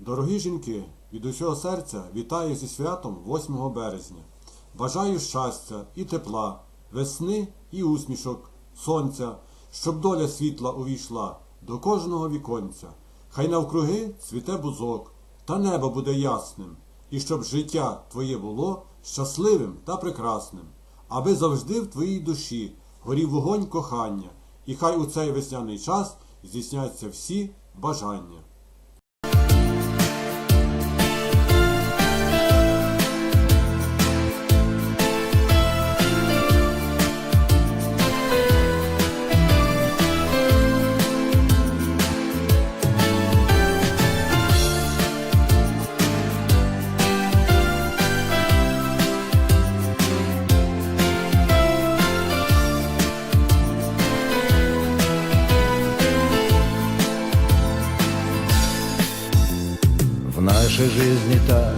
Дорогі жінки, від усього серця вітаю зі святом 8 березня. Бажаю щастя і тепла, весни і усмішок, сонця, щоб доля світла увійшла до кожного віконця. Хай навкруги цвіте бузок, та небо буде ясним, і щоб життя твоє було щасливим та прекрасним, аби завжди в твоїй душі горів вогонь кохання, і хай у цей весняний час здійсняться всі бажання. Нашей жизни так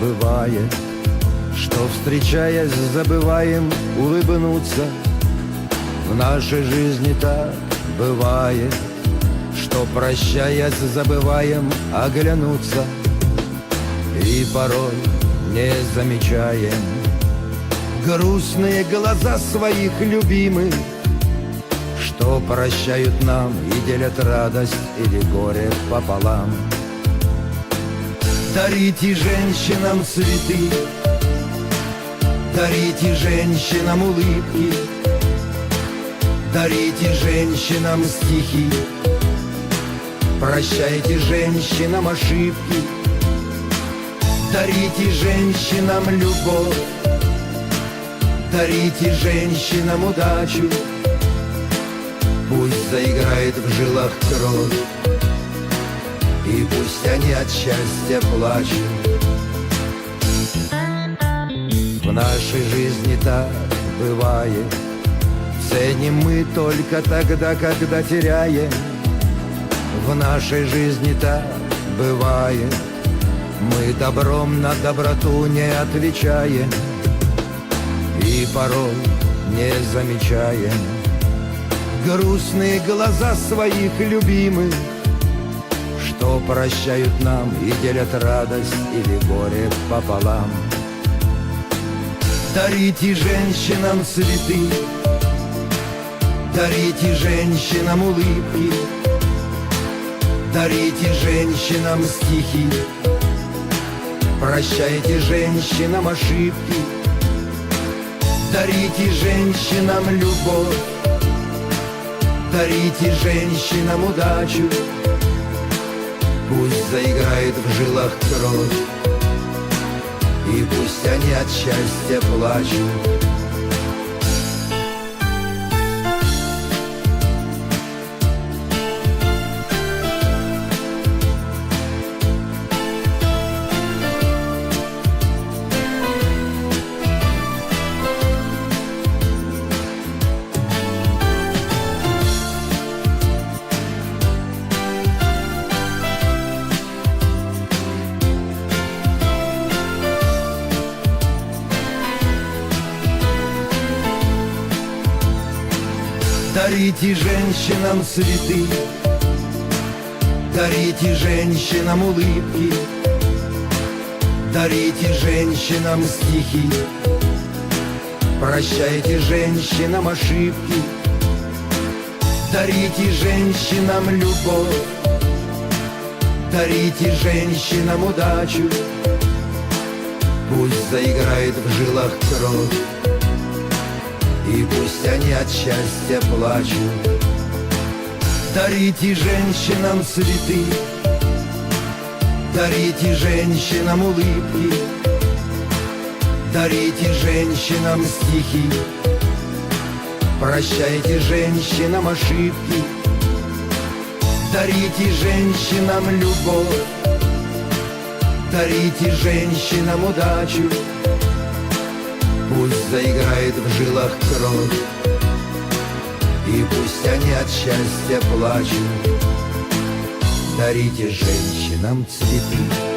бывает, что встречаясь забываем улыбнуться. В нашей жизни так бывает, что прощаясь забываем оглянуться. И порой не замечаем грустные глаза своих любимых, что прощают нам и делят радость или горе пополам. Дарите женщинам цветы, дарите женщинам улыбки, дарите женщинам стихи, прощайте женщинам ошибки, дарите женщинам любовь, дарите женщинам удачу, пусть заиграет в жилах кровь. И пусть они от счастья плачут. В нашей жизни так бывает. Ценим мы только тогда, когда теряем. В нашей жизни так бывает. Мы добром на доброту не отвечаем. И порой не замечаем. Грустные глаза своих любимых что прощают нам и делят радость или горе пополам. Дарите женщинам цветы, дарите женщинам улыбки, дарите женщинам стихи, прощайте женщинам ошибки, дарите женщинам любовь, дарите женщинам удачу. Пусть заиграет в жилах кровь И пусть они от счастья плачут Дарите женщинам цветы. Дарите женщинам улыбки. Дарите женщинам стихи. Прощайте женщинам ошибки. Дарите женщинам любовь. Дарите женщинам удачу. Пусть заиграет в жилах кровь и пусть они от счастья плачут. Дарите женщинам цветы Дарите женщинам улыбки Дарите женщинам стихи. Прощайте женщинам ошибки Дарите женщинам любовь Дарите женщинам удачу Пусть заиграет в жилах кровь И пусть они от счастья плачут. Дарите женщинам цветы